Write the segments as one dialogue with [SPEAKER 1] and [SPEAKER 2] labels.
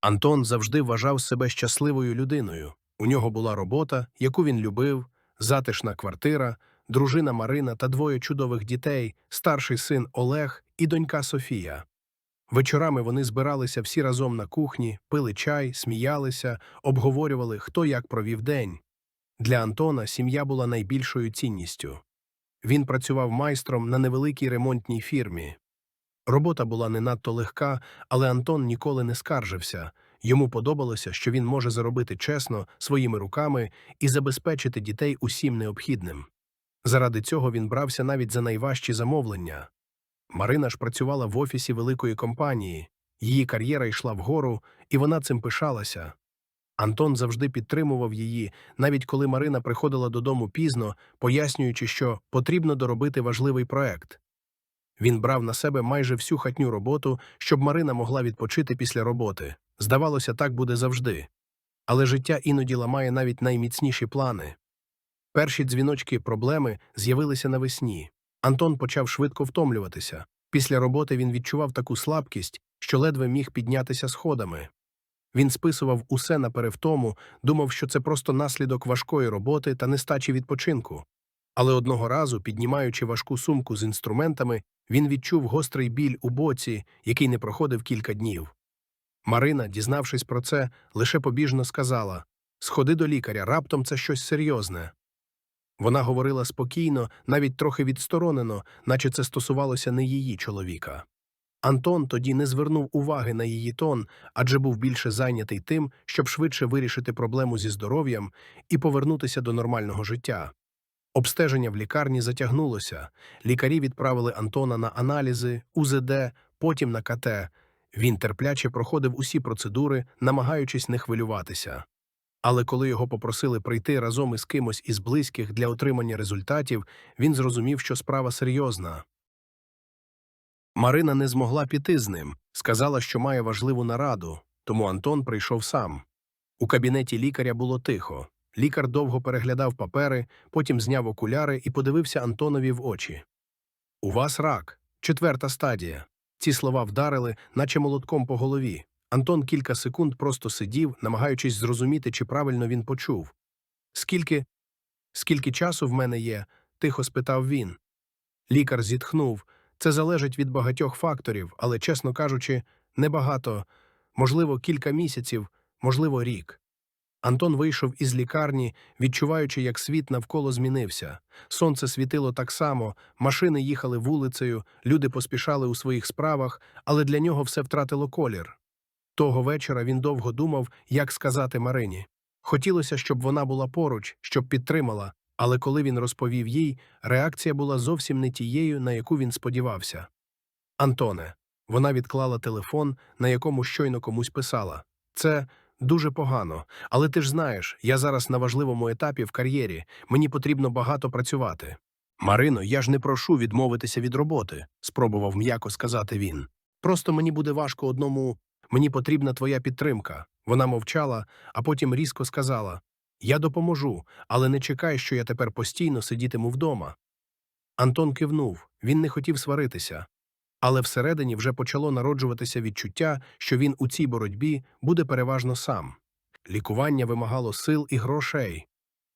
[SPEAKER 1] Антон завжди вважав себе щасливою людиною. У нього була робота, яку він любив, затишна квартира, дружина Марина та двоє чудових дітей, старший син Олег і донька Софія. Вечорами вони збиралися всі разом на кухні, пили чай, сміялися, обговорювали, хто як провів день. Для Антона сім'я була найбільшою цінністю. Він працював майстром на невеликій ремонтній фірмі. Робота була не надто легка, але Антон ніколи не скаржився. Йому подобалося, що він може заробити чесно своїми руками і забезпечити дітей усім необхідним. Заради цього він брався навіть за найважчі замовлення. Марина ж працювала в офісі великої компанії, її кар'єра йшла вгору, і вона цим пишалася. Антон завжди підтримував її, навіть коли Марина приходила додому пізно, пояснюючи, що потрібно доробити важливий проект. Він брав на себе майже всю хатню роботу, щоб Марина могла відпочити після роботи. Здавалося, так буде завжди. Але життя іноді ламає навіть найміцніші плани. Перші дзвіночки проблеми з'явилися навесні. Антон почав швидко втомлюватися. Після роботи він відчував таку слабкість, що ледве міг піднятися сходами. Він списував усе на перевтому, думав, що це просто наслідок важкої роботи та нестачі відпочинку. Але одного разу, піднімаючи важку сумку з інструментами, він відчув гострий біль у боці, який не проходив кілька днів. Марина, дізнавшись про це, лише побіжно сказала Сходи до лікаря, раптом це щось серйозне. Вона говорила спокійно, навіть трохи відсторонено, наче це стосувалося не її чоловіка. Антон тоді не звернув уваги на її тон, адже був більше зайнятий тим, щоб швидше вирішити проблему зі здоров'ям і повернутися до нормального життя. Обстеження в лікарні затягнулося. Лікарі відправили Антона на аналізи, УЗД, потім на КТ. Він терпляче проходив усі процедури, намагаючись не хвилюватися. Але коли його попросили прийти разом із кимось із близьких для отримання результатів, він зрозумів, що справа серйозна. Марина не змогла піти з ним, сказала, що має важливу нараду, тому Антон прийшов сам. У кабінеті лікаря було тихо. Лікар довго переглядав папери, потім зняв окуляри і подивився Антонові в очі. У вас рак, четверта стадія. Ці слова вдарили, наче молотком по голові. Антон кілька секунд просто сидів, намагаючись зрозуміти, чи правильно він почув. Скільки скільки часу в мене є? тихо спитав він. Лікар зітхнув. Це залежить від багатьох факторів, але, чесно кажучи, небагато, можливо, кілька місяців, можливо, рік. Антон вийшов із лікарні, відчуваючи, як світ навколо змінився. Сонце світило так само, машини їхали вулицею, люди поспішали у своїх справах, але для нього все втратило колір. Того вечора він довго думав, як сказати Марині. Хотілося, щоб вона була поруч, щоб підтримала, але коли він розповів їй, реакція була зовсім не тією, на яку він сподівався. Антоне, вона відклала телефон, на якому щойно комусь писала. Це дуже погано, але ти ж знаєш, я зараз на важливому етапі в кар'єрі, мені потрібно багато працювати. Марино, я ж не прошу відмовитися від роботи, спробував м'яко сказати він. Просто мені буде важко одному, мені потрібна твоя підтримка. Вона мовчала, а потім різко сказала Я допоможу, але не чекай, що я тепер постійно сидітиму вдома. Антон кивнув, він не хотів сваритися. Але всередині вже почало народжуватися відчуття, що він у цій боротьбі буде переважно сам. Лікування вимагало сил і грошей.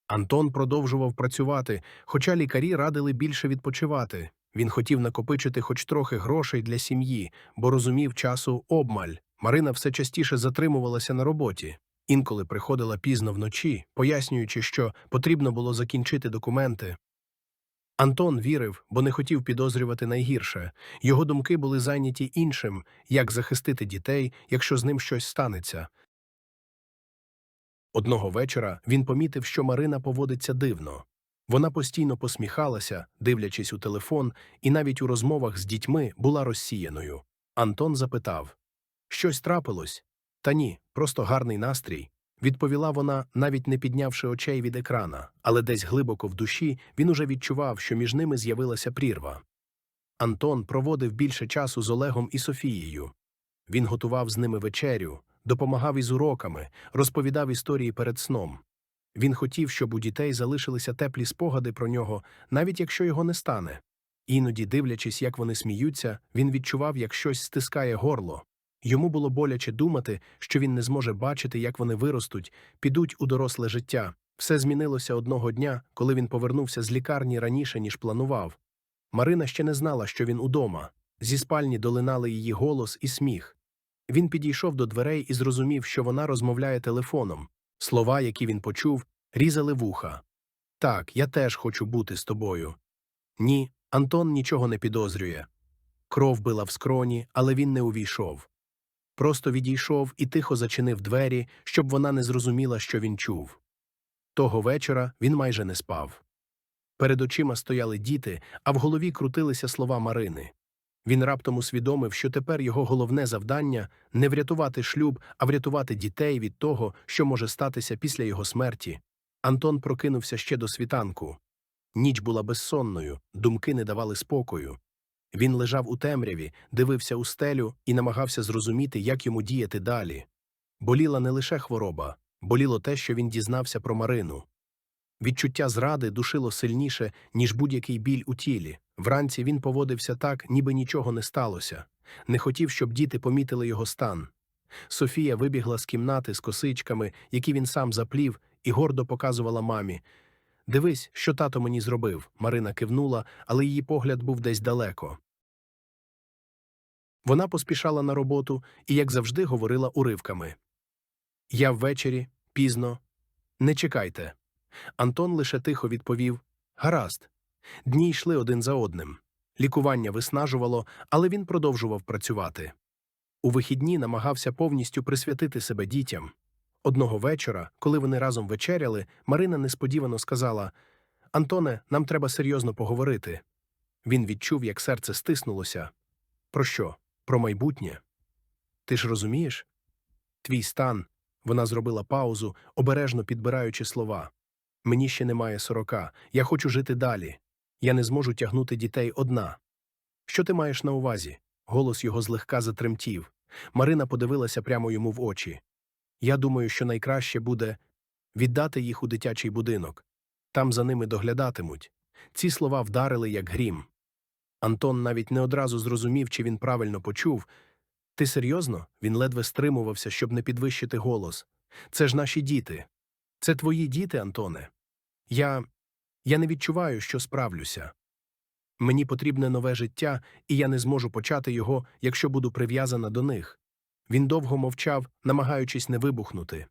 [SPEAKER 1] Антон продовжував працювати, хоча лікарі радили більше відпочивати. Він хотів накопичити хоч трохи грошей для сім'ї, бо розумів часу обмаль. Марина все частіше затримувалася на роботі. Інколи приходила пізно вночі, пояснюючи, що потрібно було закінчити документи. Антон вірив, бо не хотів підозрювати найгірше. Його думки були зайняті іншим, як захистити дітей, якщо з ним щось станеться. Одного вечора він помітив, що Марина поводиться дивно. Вона постійно посміхалася, дивлячись у телефон, і навіть у розмовах з дітьми була розсіяною. Антон запитав Щось трапилось? Та ні, просто гарний настрій. Відповіла вона, навіть не піднявши очей від екрана, але десь глибоко в душі він уже відчував, що між ними з'явилася прірва. Антон проводив більше часу з Олегом і Софією. Він готував з ними вечерю, допомагав із уроками, розповідав історії перед сном. Він хотів, щоб у дітей залишилися теплі спогади про нього, навіть якщо його не стане. Іноді, дивлячись, як вони сміються, він відчував, як щось стискає горло. Йому було боляче думати, що він не зможе бачити, як вони виростуть, підуть у доросле життя. Все змінилося одного дня, коли він повернувся з лікарні раніше, ніж планував. Марина ще не знала, що він удома. Зі спальні долинали її голос і сміх. Він підійшов до дверей і зрозумів, що вона розмовляє телефоном. Слова, які він почув, різали вуха. Так, я теж хочу бути з тобою. Ні, Антон нічого не підозрює. Кров била в скроні, але він не увійшов. Просто відійшов і тихо зачинив двері, щоб вона не зрозуміла, що він чув. Того вечора він майже не спав. Перед очима стояли діти, а в голові крутилися слова Марини. Він раптом усвідомив, що тепер його головне завдання не врятувати шлюб, а врятувати дітей від того, що може статися після його смерті. Антон прокинувся ще до світанку. Ніч була безсонною, думки не давали спокою. Він лежав у темряві, дивився у стелю і намагався зрозуміти, як йому діяти далі. Боліла не лише хвороба, боліло те, що він дізнався про Марину. Відчуття зради душило сильніше, ніж будь-який біль у тілі. Вранці він поводився так, ніби нічого не сталося. Не хотів, щоб діти помітили його стан. Софія вибігла з кімнати з косичками, які він сам заплів, і гордо показувала мамі. Дивись, що тато мені зробив. Марина кивнула, але її погляд був десь далеко. Вона поспішала на роботу і, як завжди, говорила уривками. Я ввечері, пізно. Не чекайте. Антон лише тихо відповів Гаразд. Дні йшли один за одним. Лікування виснажувало, але він продовжував працювати. У вихідні намагався повністю присвятити себе дітям. Одного вечора, коли вони разом вечеряли, Марина несподівано сказала Антоне, нам треба серйозно поговорити. Він відчув, як серце стиснулося. Про що? Про майбутнє? Ти ж розумієш? Твій стан. Вона зробила паузу, обережно підбираючи слова. Мені ще немає сорока, я хочу жити далі. Я не зможу тягнути дітей одна. Що ти маєш на увазі? Голос його злегка затремтів. Марина подивилася прямо йому в очі. Я думаю, що найкраще буде віддати їх у дитячий будинок. Там за ними доглядатимуть. Ці слова вдарили, як грім. Антон навіть не одразу зрозумів, чи він правильно почув. Ти серйозно? Він ледве стримувався, щоб не підвищити голос. Це ж наші діти. Це твої діти, Антоне. Я. Я не відчуваю, що справлюся. Мені потрібне нове життя, і я не зможу почати його, якщо буду прив'язана до них. Він довго мовчав, намагаючись не вибухнути.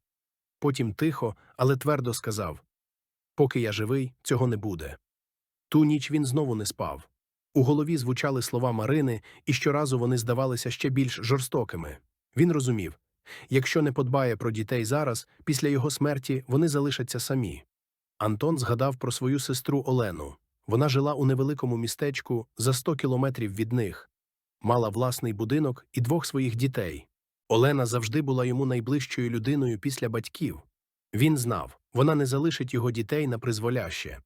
[SPEAKER 1] Потім тихо, але твердо сказав Поки я живий, цього не буде. Ту ніч він знову не спав. У голові звучали слова Марини, і щоразу вони здавалися ще більш жорстокими. Він розумів якщо не подбає про дітей зараз, після його смерті вони залишаться самі. Антон згадав про свою сестру Олену. Вона жила у невеликому містечку за 100 кілометрів від них, мала власний будинок і двох своїх дітей. Олена завжди була йому найближчою людиною після батьків. Він знав, вона не залишить його дітей на призволяще.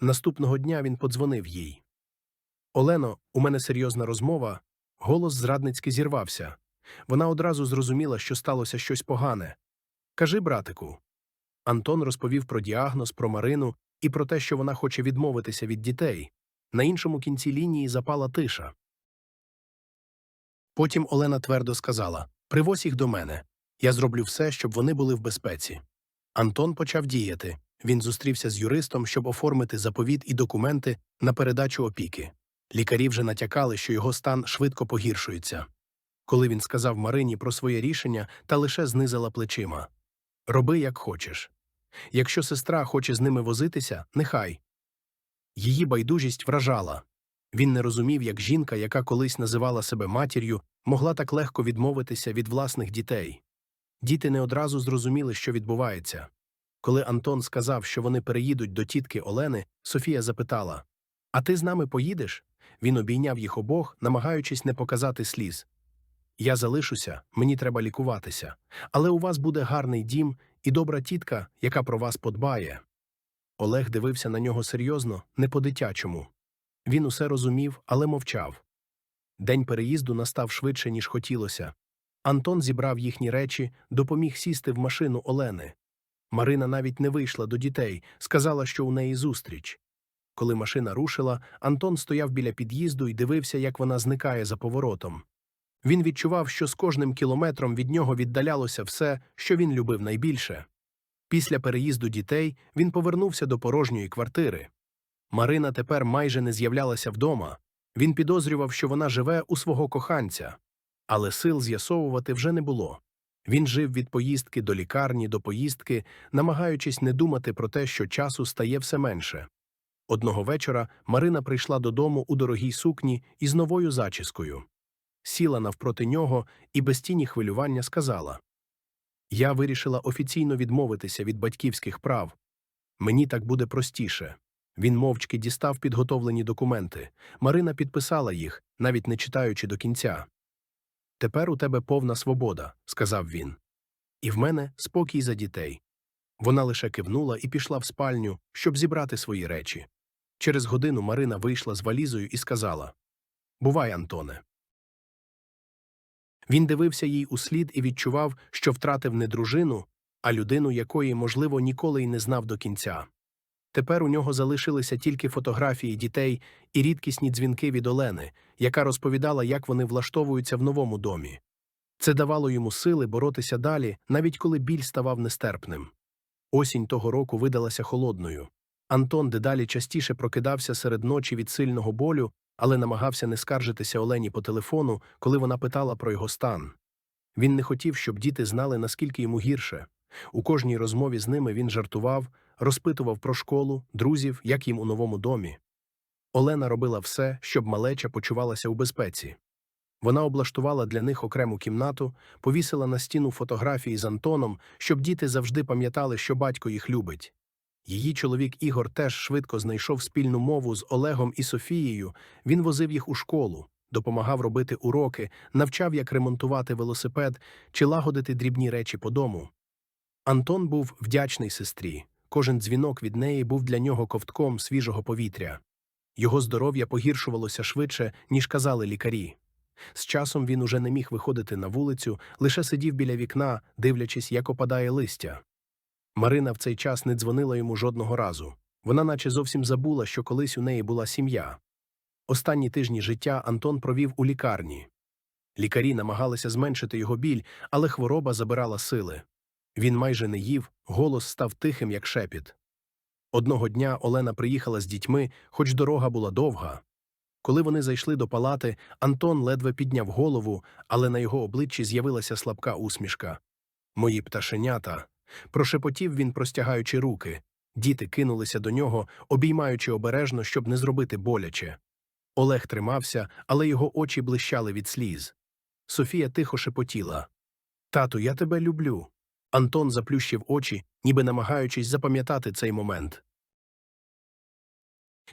[SPEAKER 1] Наступного дня він подзвонив їй. Олено, у мене серйозна розмова. Голос зрадницьки зірвався. Вона одразу зрозуміла, що сталося щось погане. Кажи, братику. Антон розповів про діагноз, про Марину і про те, що вона хоче відмовитися від дітей. На іншому кінці лінії запала тиша. Потім Олена твердо сказала Привозь їх до мене. Я зроблю все, щоб вони були в безпеці. Антон почав діяти. Він зустрівся з юристом, щоб оформити заповіт і документи на передачу опіки. Лікарі вже натякали, що його стан швидко погіршується. Коли він сказав Марині про своє рішення, та лише знизила плечима Роби, як хочеш. Якщо сестра хоче з ними возитися, нехай. Її байдужість вражала. Він не розумів, як жінка, яка колись називала себе матір'ю, могла так легко відмовитися від власних дітей. Діти не одразу зрозуміли, що відбувається. Коли Антон сказав, що вони переїдуть до тітки Олени, Софія запитала А ти з нами поїдеш? Він обійняв їх обох, намагаючись не показати сліз. Я залишуся, мені треба лікуватися, але у вас буде гарний дім і добра тітка, яка про вас подбає. Олег дивився на нього серйозно, не по-дитячому. Він усе розумів, але мовчав. День переїзду настав швидше, ніж хотілося. Антон зібрав їхні речі, допоміг сісти в машину Олени. Марина навіть не вийшла до дітей, сказала, що у неї зустріч. Коли машина рушила, Антон стояв біля під'їзду і дивився, як вона зникає за поворотом. Він відчував, що з кожним кілометром від нього віддалялося все, що він любив найбільше. Після переїзду дітей він повернувся до порожньої квартири. Марина тепер майже не з'являлася вдома. Він підозрював, що вона живе у свого коханця, але сил з'ясовувати вже не було. Він жив від поїздки до лікарні до поїздки, намагаючись не думати про те, що часу стає все менше. Одного вечора Марина прийшла додому у дорогій сукні із новою зачіскою. Сіла навпроти нього і без тіні хвилювання сказала Я вирішила офіційно відмовитися від батьківських прав. Мені так буде простіше. Він мовчки дістав підготовлені документи. Марина підписала їх, навіть не читаючи до кінця. Тепер у тебе повна свобода, сказав він. І в мене спокій за дітей. Вона лише кивнула і пішла в спальню, щоб зібрати свої речі. Через годину Марина вийшла з валізою і сказала Бувай, Антоне. Він дивився їй у слід і відчував, що втратив не дружину, а людину, якої, можливо, ніколи й не знав до кінця. Тепер у нього залишилися тільки фотографії дітей і рідкісні дзвінки від Олени, яка розповідала, як вони влаштовуються в новому домі. Це давало йому сили боротися далі, навіть коли біль ставав нестерпним. Осінь того року видалася холодною. Антон дедалі частіше прокидався серед ночі від сильного болю, але намагався не скаржитися Олені по телефону, коли вона питала про його стан. Він не хотів, щоб діти знали, наскільки йому гірше. У кожній розмові з ними він жартував, розпитував про школу, друзів, як їм у новому домі. Олена робила все, щоб малеча почувалася у безпеці. Вона облаштувала для них окрему кімнату, повісила на стіну фотографії з Антоном, щоб діти завжди пам'ятали, що батько їх любить. Її чоловік Ігор теж швидко знайшов спільну мову з Олегом і Софією. Він возив їх у школу, допомагав робити уроки, навчав, як ремонтувати велосипед чи лагодити дрібні речі по дому. Антон був вдячний сестрі. Кожен дзвінок від неї був для нього ковтком свіжого повітря. Його здоров'я погіршувалося швидше, ніж казали лікарі. З часом він уже не міг виходити на вулицю, лише сидів біля вікна, дивлячись, як опадає листя. Марина в цей час не дзвонила йому жодного разу. Вона наче зовсім забула, що колись у неї була сім'я. Останні тижні життя Антон провів у лікарні. Лікарі намагалися зменшити його біль, але хвороба забирала сили. Він майже не їв, голос став тихим, як шепіт. Одного дня Олена приїхала з дітьми, хоч дорога була довга. Коли вони зайшли до палати, Антон ледве підняв голову, але на його обличчі з'явилася слабка усмішка. Мої пташенята. Прошепотів він, простягаючи руки. Діти кинулися до нього, обіймаючи обережно, щоб не зробити боляче. Олег тримався, але його очі блищали від сліз. Софія тихо шепотіла Тату, я тебе люблю. Антон заплющив очі, ніби намагаючись запам'ятати цей момент.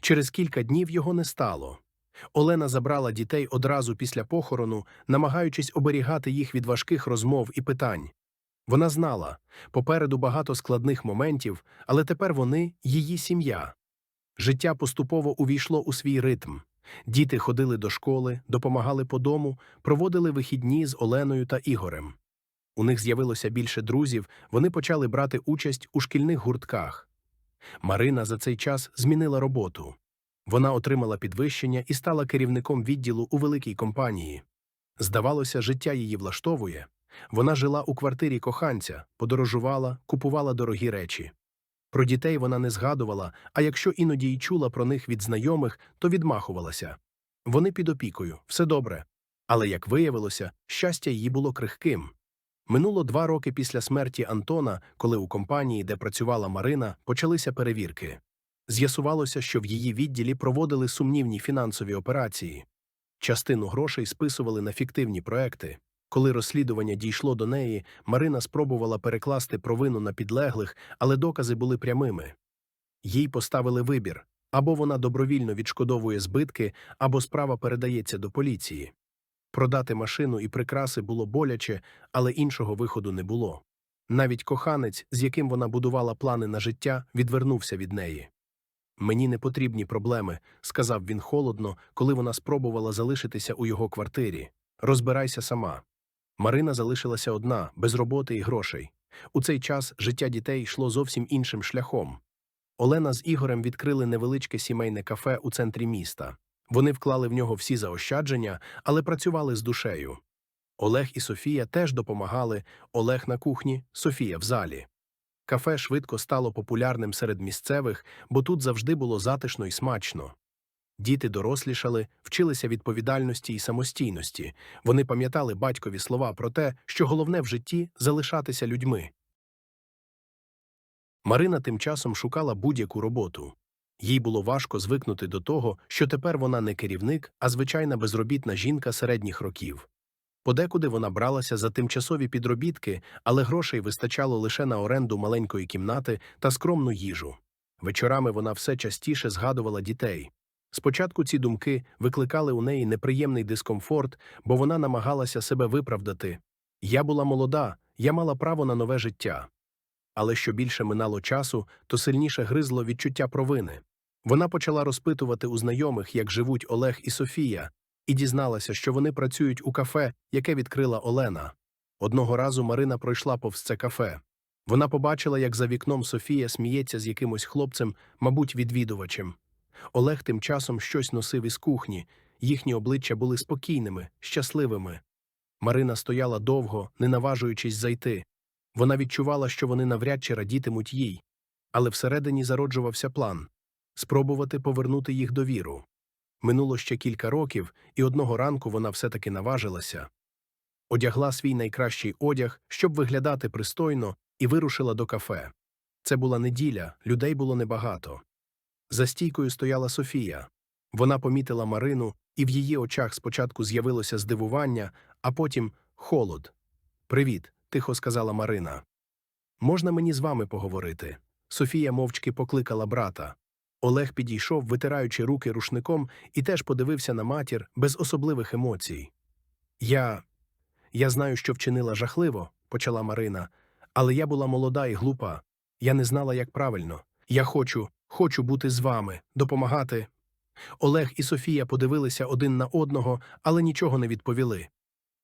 [SPEAKER 1] Через кілька днів його не стало. Олена забрала дітей одразу після похорону, намагаючись оберігати їх від важких розмов і питань. Вона знала попереду багато складних моментів, але тепер вони її сім'я. Життя поступово увійшло у свій ритм. Діти ходили до школи, допомагали по дому, проводили вихідні з Оленою та Ігорем. У них з'явилося більше друзів, вони почали брати участь у шкільних гуртках. Марина за цей час змінила роботу. Вона отримала підвищення і стала керівником відділу у великій компанії. Здавалося, життя її влаштовує. Вона жила у квартирі коханця, подорожувала, купувала дорогі речі. Про дітей вона не згадувала, а якщо іноді й чула про них від знайомих, то відмахувалася. Вони під опікою, все добре. Але, як виявилося, щастя її було крихким. Минуло два роки після смерті Антона, коли у компанії, де працювала Марина, почалися перевірки. З'ясувалося, що в її відділі проводили сумнівні фінансові операції. Частину грошей списували на фіктивні проекти. Коли розслідування дійшло до неї, Марина спробувала перекласти провину на підлеглих, але докази були прямими. Їй поставили вибір або вона добровільно відшкодовує збитки, або справа передається до поліції. Продати машину і прикраси було боляче, але іншого виходу не було. Навіть коханець, з яким вона будувала плани на життя, відвернувся від неї. Мені не потрібні проблеми, сказав він холодно, коли вона спробувала залишитися у його квартирі. Розбирайся сама. Марина залишилася одна, без роботи і грошей. У цей час життя дітей йшло зовсім іншим шляхом. Олена з Ігорем відкрили невеличке сімейне кафе у центрі міста. Вони вклали в нього всі заощадження, але працювали з душею. Олег і Софія теж допомагали Олег на кухні, Софія в залі. Кафе швидко стало популярним серед місцевих, бо тут завжди було затишно і смачно. Діти дорослішали, вчилися відповідальності і самостійності. Вони пам'ятали батькові слова про те, що головне в житті залишатися людьми. Марина тим часом шукала будь-яку роботу. Їй було важко звикнути до того, що тепер вона не керівник, а звичайна безробітна жінка середніх років. Подекуди вона бралася за тимчасові підробітки, але грошей вистачало лише на оренду маленької кімнати та скромну їжу. Вечорами вона все частіше згадувала дітей. Спочатку ці думки викликали у неї неприємний дискомфорт, бо вона намагалася себе виправдати. Я була молода, я мала право на нове життя. Але що більше минало часу, то сильніше гризло відчуття провини. Вона почала розпитувати у знайомих, як живуть Олег і Софія, і дізналася, що вони працюють у кафе, яке відкрила Олена. Одного разу Марина пройшла повз це кафе. Вона побачила, як за вікном Софія сміється з якимось хлопцем, мабуть, відвідувачем. Олег тим часом щось носив із кухні, їхні обличчя були спокійними, щасливими. Марина стояла довго, не наважуючись зайти. Вона відчувала, що вони навряд чи радітимуть їй, але всередині зароджувався план спробувати повернути їх довіру. Минуло ще кілька років, і одного ранку вона все-таки наважилася. Одягла свій найкращий одяг, щоб виглядати пристойно, і вирушила до кафе. Це була неділя, людей було небагато. За стійкою стояла Софія. Вона помітила Марину, і в її очах спочатку з'явилося здивування, а потім холод. Привіт, тихо сказала Марина. Можна мені з вами поговорити? Софія мовчки покликала брата. Олег підійшов, витираючи руки рушником, і теж подивився на матір без особливих емоцій. Я. Я знаю, що вчинила жахливо, почала Марина, але я була молода і глупа. Я не знала, як правильно. Я хочу, хочу бути з вами, допомагати. Олег і Софія подивилися один на одного, але нічого не відповіли.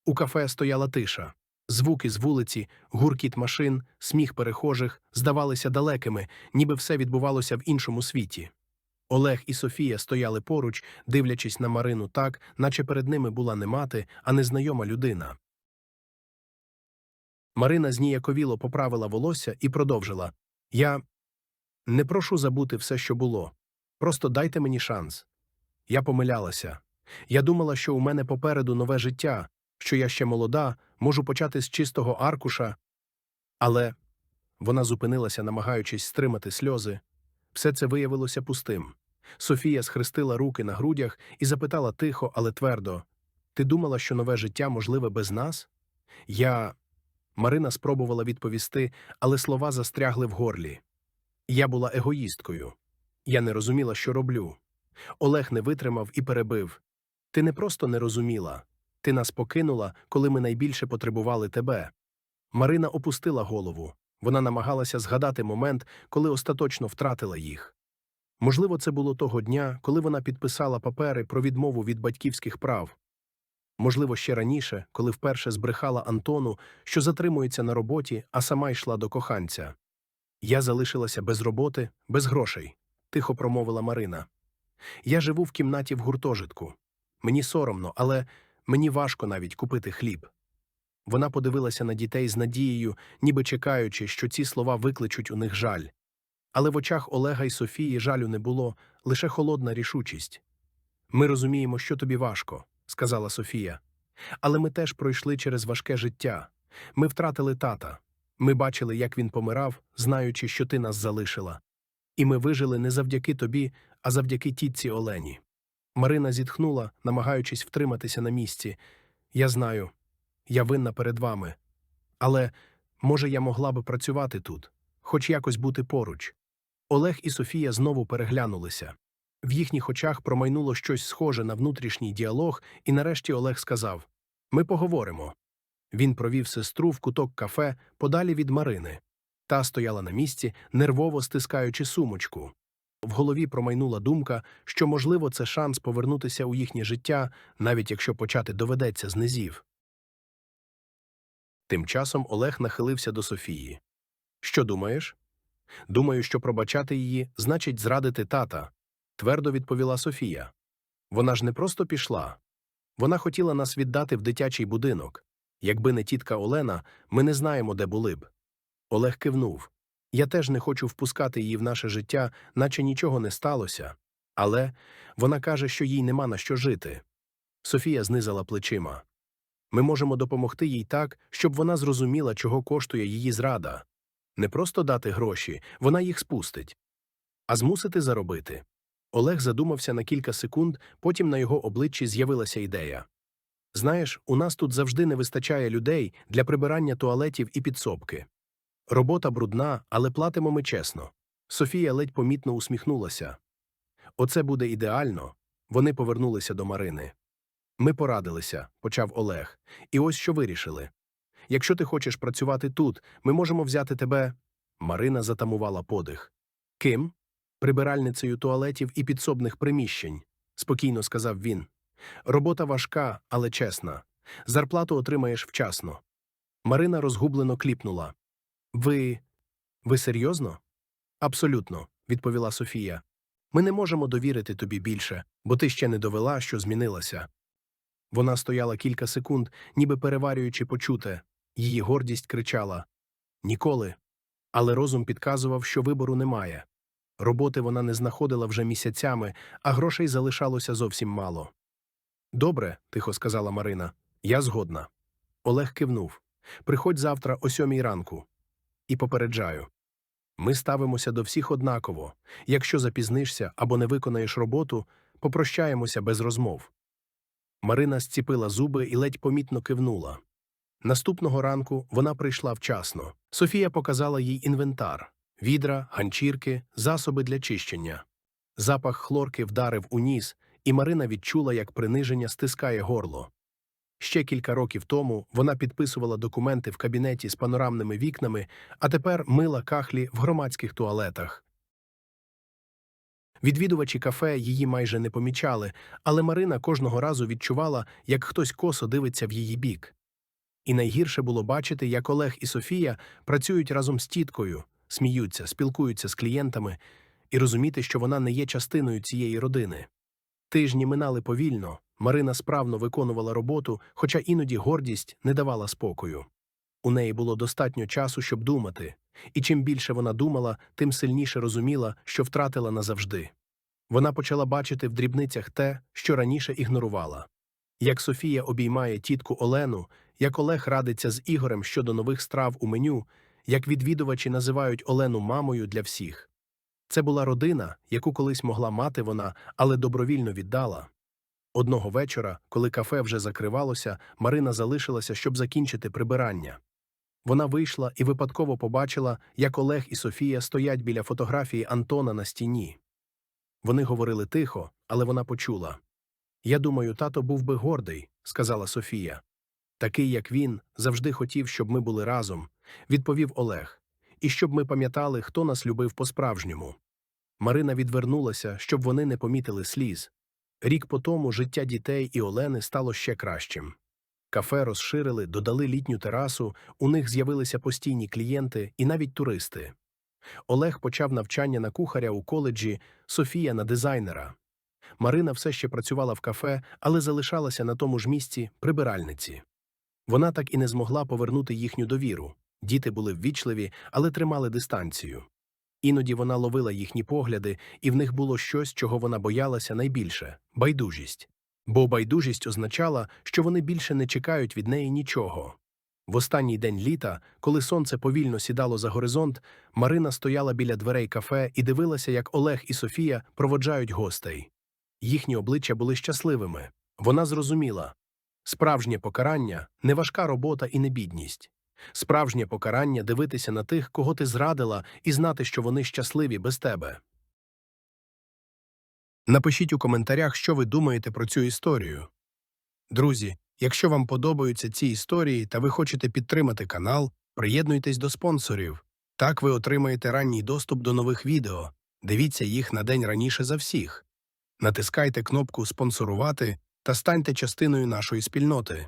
[SPEAKER 1] У кафе стояла тиша. Звуки з вулиці, гуркіт машин, сміх перехожих здавалися далекими, ніби все відбувалося в іншому світі. Олег і Софія стояли поруч, дивлячись на Марину так, наче перед ними була не мати, а незнайома людина. Марина зніяковіло поправила волосся і продовжила Я не прошу забути все, що було. Просто дайте мені шанс. Я помилялася. Я думала, що у мене попереду нове життя, що я ще молода, можу почати з чистого аркуша. Але вона зупинилася, намагаючись стримати сльози. Все це виявилося пустим. Софія схрестила руки на грудях і запитала тихо, але твердо Ти думала, що нове життя можливе без нас? Я. Марина спробувала відповісти, але слова застрягли в горлі. Я була егоїсткою. Я не розуміла, що роблю. Олег не витримав і перебив. Ти не просто не розуміла. Ти нас покинула, коли ми найбільше потребували тебе. Марина опустила голову. Вона намагалася згадати момент, коли остаточно втратила їх. Можливо, це було того дня, коли вона підписала папери про відмову від батьківських прав. Можливо, ще раніше, коли вперше збрехала Антону, що затримується на роботі, а сама йшла до коханця. Я залишилася без роботи, без грошей, тихо промовила Марина. Я живу в кімнаті в гуртожитку. Мені соромно, але мені важко навіть купити хліб. Вона подивилася на дітей з надією, ніби чекаючи, що ці слова викличуть у них жаль. Але в очах Олега і Софії жалю не було, лише холодна рішучість. Ми розуміємо, що тобі важко, сказала Софія. Але ми теж пройшли через важке життя. Ми втратили тата. Ми бачили, як він помирав, знаючи, що ти нас залишила. І ми вижили не завдяки тобі, а завдяки тітці Олені. Марина зітхнула, намагаючись втриматися на місці. Я знаю, я винна перед вами. Але, може, я могла би працювати тут, хоч якось бути поруч. Олег і Софія знову переглянулися. В їхніх очах промайнуло щось схоже на внутрішній діалог, і нарешті Олег сказав Ми поговоримо. Він провів сестру в куток кафе подалі від Марини. Та стояла на місці, нервово стискаючи сумочку. В голові промайнула думка, що, можливо, це шанс повернутися у їхнє життя, навіть якщо почати доведеться з низів. Тим часом Олег нахилився до Софії. Що думаєш? Думаю, що пробачати її значить зрадити тата, твердо відповіла Софія. Вона ж не просто пішла. Вона хотіла нас віддати в дитячий будинок. Якби не тітка Олена, ми не знаємо, де були б. Олег кивнув. Я теж не хочу впускати її в наше життя, наче нічого не сталося. Але вона каже, що їй нема на що жити. Софія знизала плечима. Ми можемо допомогти їй так, щоб вона зрозуміла, чого коштує її зрада. Не просто дати гроші, вона їх спустить, а змусити заробити. Олег задумався на кілька секунд, потім на його обличчі з'явилася ідея. Знаєш, у нас тут завжди не вистачає людей для прибирання туалетів і підсобки. Робота брудна, але платимо ми чесно. Софія ледь помітно усміхнулася. Оце буде ідеально. Вони повернулися до Марини. Ми порадилися, почав Олег, і ось що вирішили. Якщо ти хочеш працювати тут, ми можемо взяти тебе. Марина затамувала подих. Ким? Прибиральницею туалетів і підсобних приміщень, спокійно сказав він. Робота важка, але чесна. Зарплату отримаєш вчасно. Марина розгублено кліпнула. Ви. ви серйозно? Абсолютно, відповіла Софія. Ми не можемо довірити тобі більше, бо ти ще не довела, що змінилася. Вона стояла кілька секунд, ніби переварюючи почуте. Її гордість кричала Ніколи. Але розум підказував, що вибору немає. Роботи вона не знаходила вже місяцями, а грошей залишалося зовсім мало. Добре, тихо сказала Марина. Я згодна. Олег кивнув. Приходь завтра о сьомій ранку. І попереджаю. Ми ставимося до всіх однаково. Якщо запізнишся або не виконаєш роботу, попрощаємося без розмов. Марина зціпила зуби і ледь помітно кивнула. Наступного ранку вона прийшла вчасно. Софія показала їй інвентар відра, ганчірки, засоби для чищення. Запах хлорки вдарив у ніс, і Марина відчула, як приниження стискає горло. Ще кілька років тому вона підписувала документи в кабінеті з панорамними вікнами, а тепер мила кахлі в громадських туалетах. Відвідувачі кафе її майже не помічали, але Марина кожного разу відчувала, як хтось косо дивиться в її бік. І найгірше було бачити, як Олег і Софія працюють разом з тіткою, сміються, спілкуються з клієнтами, і розуміти, що вона не є частиною цієї родини. Тижні минали повільно, Марина справно виконувала роботу, хоча іноді гордість не давала спокою. У неї було достатньо часу, щоб думати, і чим більше вона думала, тим сильніше розуміла, що втратила назавжди. Вона почала бачити в дрібницях те, що раніше ігнорувала. Як Софія обіймає тітку Олену, як Олег радиться з Ігорем щодо нових страв у меню, як відвідувачі називають Олену мамою для всіх. Це була родина, яку колись могла мати вона, але добровільно віддала. Одного вечора, коли кафе вже закривалося, Марина залишилася, щоб закінчити прибирання. Вона вийшла і випадково побачила, як Олег і Софія стоять біля фотографії Антона на стіні. Вони говорили тихо, але вона почула. Я думаю, тато був би гордий, сказала Софія. Такий, як він, завжди хотів, щоб ми були разом, відповів Олег, і щоб ми пам'ятали, хто нас любив по-справжньому. Марина відвернулася, щоб вони не помітили сліз. Рік по тому життя дітей і Олени стало ще кращим. Кафе розширили, додали літню терасу, у них з'явилися постійні клієнти і навіть туристи. Олег почав навчання на кухаря у коледжі, Софія на дизайнера. Марина все ще працювала в кафе, але залишалася на тому ж місці прибиральниці. Вона так і не змогла повернути їхню довіру. Діти були ввічливі, але тримали дистанцію. Іноді вона ловила їхні погляди, і в них було щось, чого вона боялася найбільше байдужість. Бо байдужість означала, що вони більше не чекають від неї нічого. В останній день літа, коли сонце повільно сідало за горизонт, Марина стояла біля дверей кафе і дивилася, як Олег і Софія проводжають гостей. Їхні обличчя були щасливими. Вона зрозуміла справжнє покарання не важка робота і не бідність. Справжнє покарання дивитися на тих, кого ти зрадила, і знати, що вони щасливі без тебе. Напишіть у коментарях, що ви думаєте про цю історію. Друзі, якщо вам подобаються ці історії та ви хочете підтримати канал, приєднуйтесь до спонсорів. Так ви отримаєте ранній доступ до нових відео. Дивіться їх на день раніше за всіх. Натискайте кнопку Спонсорувати та станьте частиною нашої спільноти.